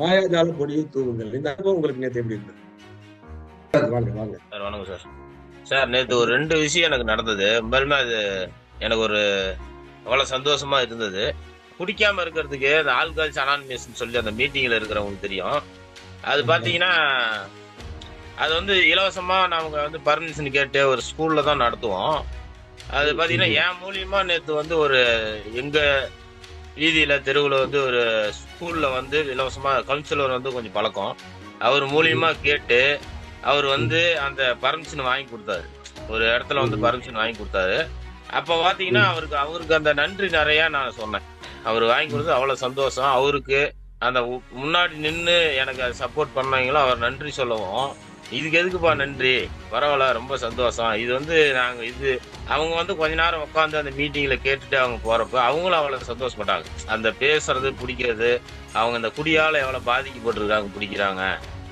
மாயாஜால பொடியை தூவுங்கள். இந்த அனுபவம் உங்களுக்கு நேத்து எப்படி இருந்தது? வாங்க வாங்க. சார் வணக்கம் சார். சார் நேற்று ஒரு ரெண்டு விஷயம் எனக்கு நடந்தது. உண்மையிலுமே அது எனக்கு ஒரு அவ்வளோ சந்தோஷமா இருந்தது. குடிக்காம இருக்கிறதுக்கு அந்த ஆல்கஹால்ஸ் அனானிமஸ்ன்னு சொல்லி அந்த மீட்டிங்ல இருக்கிறவங்களுக்கு தெரியும். அது பார்த்தீங்கன்னா அது வந்து இலவசமா நாங்க வந்து பர்மிஷன் கேட்டு ஒரு ஸ்கூல்ல தான் நடத்துவோம். அது பார்த்தீங்கன்னா என் மூலியமா நேற்று வந்து ஒரு எங்க வீதியில தெருவில் வந்து ஒரு ஸ்கூல்ல வந்து இலவசமா கவுன்சிலர் வந்து கொஞ்சம் பழக்கம். அவர் மூலியமா கேட்டு அவர் வந்து அந்த பர்மிஷன் வாங்கி கொடுத்தாரு. ஒரு இடத்துல வந்து. பர்மிஷன் வாங்கி கொடுத்தாரு. அப்ப பாத்தீங்கன்னா அவருக்கு அவருக்கு அந்த நன்றி நிறைய நான் சொன்னேன். அவர் வாங்கி கொடுத்தது அவ்வளவு சந்தோஷம். அவருக்கு அந்த முன்னாடி நின்று எனக்கு சப்போர்ட் பண்ணவங்களும் அவர் நன்றி சொல்லவும். இதுக்கு எதுக்குப்பா நன்றி? பரவாயில்ல ரொம்ப சந்தோஷம். இது வந்து நாங்க இது அவங்க வந்து கொஞ்ச நேரம் உட்காந்து அந்த மீட்டிங்ல கேட்டுட்டு அவங்க போறப்ப அவங்களும் அவ்வளவு சந்தோஷப்பட்டாங்க. அந்த பேசுறது பிடிக்கிறது அவங்க அந்த குடியால எவ்வளவு பாதிக்கப்பட்டிருக்காங்க பிடிக்கிறாங்க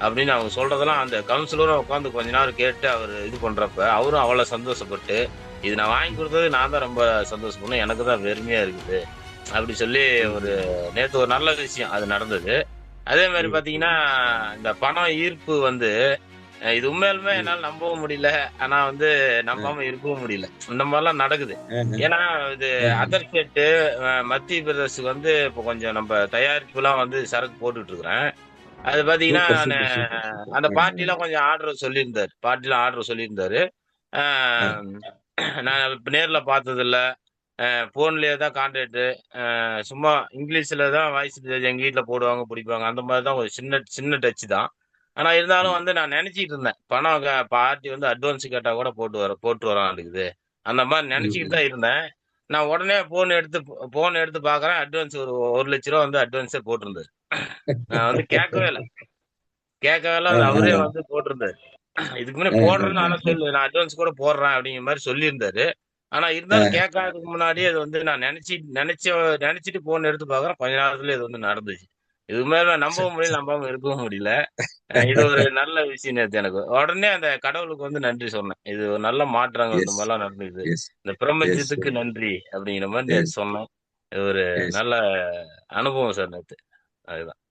அப்படின்னு அவங்க சொல்றதெல்லாம் அந்த கவுன்சிலரும் உட்காந்து கொஞ்ச நேரம் கேட்டு அவர் இது பண்றப்ப அவரும் அவ்வளவு சந்தோஷப்பட்டு இது நான் வாங்கி கொடுத்தது நான் தான் ரொம்ப சந்தோஷப்படணும் எனக்கு தான் பெருமையா இருக்குது அப்படி சொல்லி ஒரு நேத்து ஒரு நல்ல விஷயம் அது நடந்தது. அதே மாதிரி. பாத்தீங்கன்னா இந்த பணம் ஈர்ப்பு வந்து இது உண்மையாலுமே என்னால நம்பவும் முடியல. ஆனா வந்து நம்பாம இருக்கவும் முடியல. இந்த மாதிரிலாம் நடக்குது. ஏன்னா இது. அதர் ஸ்டேட்டு மத்திய பிரதேசுக்கு வந்து இப்போ கொஞ்சம் நம்ம தயாரிப்புலாம் வந்து சரக்கு போட்டுட்டு இருக்கிறேன் அது பாத்தீங்கன்னா. அந்த. பார்ட்டிலாம் கொஞ்சம் ஆர்டர் சொல்லியிருந்தாரு. பார்ட்டில ஆர்டர் சொல்லியிருந்தாரு. நான் இப்ப நேர்ல பார்த்தது இல்ல போன்லயே தான் கான்டாக்ட் சும்மா இங்கிலீஷ்ல தான் வாய்ஸ் எங்க வீட்ல போடுவாங்க பிடிப்பாங்க. அந்த மாதிரி தான் ஒரு சின்ன சின்ன டச் தான். ஆனா இருந்தாலும் வந்து நான் நினைச்சிட்டு இருந்தேன். பணம் பார்ட்டி வந்து அட்வான்ஸ் கேட்டா கூட போட்டு வர போட்டு வரான் அந்த மாதிரி நினைச்சிட்டு தான் இருந்தேன். நான் உடனே போன் எடுத்து போன் எடுத்து பாக்குறேன் அட்வான்ஸ் ஒரு ஒரு லட்ச ரூபா வந்து அட்வான்ஸே போட்டிருந்தாரு நான் வந்து கேட்கவே இல்லை. கேட்கவே இல்லை. அவரே வந்து போட்டிருந்தாரு. இதுக்கு முன்னாடி போடுறேன்னு ஆனா சொல்லு நான் அட்வான்ஸ் கூட போடுறேன் அப்படிங்கிற மாதிரி சொல்லியிருந்தாரு. ஆனா இருந்தாலும் கேட்காததுக்கு முன்னாடி அது வந்து நான் நினைச்சு நினைச்ச நினைச்சிட்டு போன் எடுத்து பாக்குறேன் நேரத்துல இது வந்து நடந்துச்சு. இது மேல நம்பவும் முடியல நம்பாம இருக்கவும் முடியல. இது ஒரு நல்ல விஷயம் நேத்து எனக்கு. உடனே அந்த கடவுளுக்கு வந்து நன்றி சொன்னேன். இது ஒரு நல்ல மாற்றங்கள் இந்த. மாதிரிலாம் நடந்தது. இந்த பிரபஞ்சத்துக்கு நன்றி அப்படிங்கிற மாதிரி. நேத்து சொன்னேன். இது ஒரு. நல்ல அனுபவம் சார் நேத்து. அதுதான்.